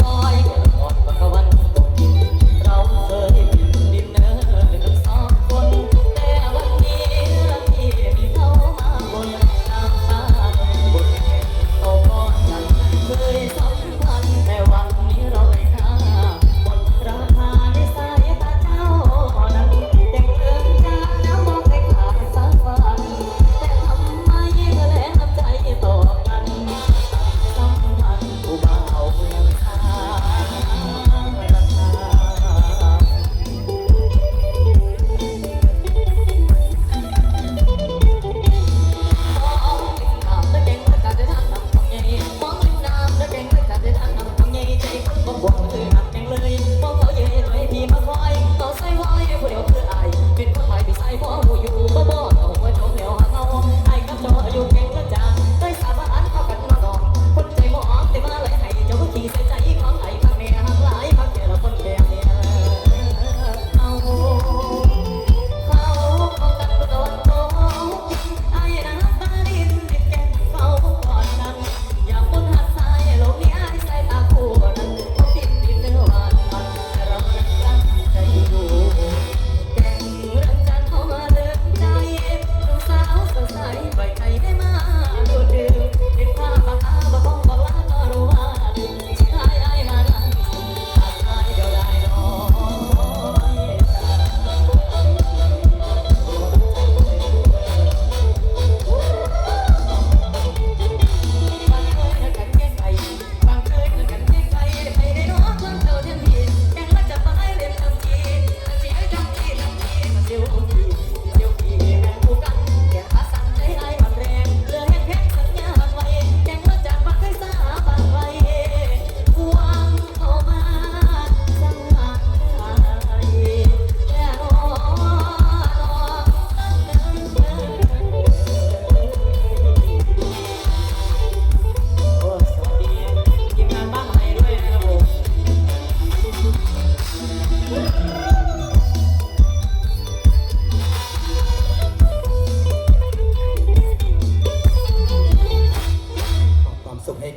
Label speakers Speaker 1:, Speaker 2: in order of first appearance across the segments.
Speaker 1: วอย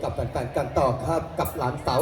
Speaker 1: กับแฟนๆกันต่อครับกับหลานสาว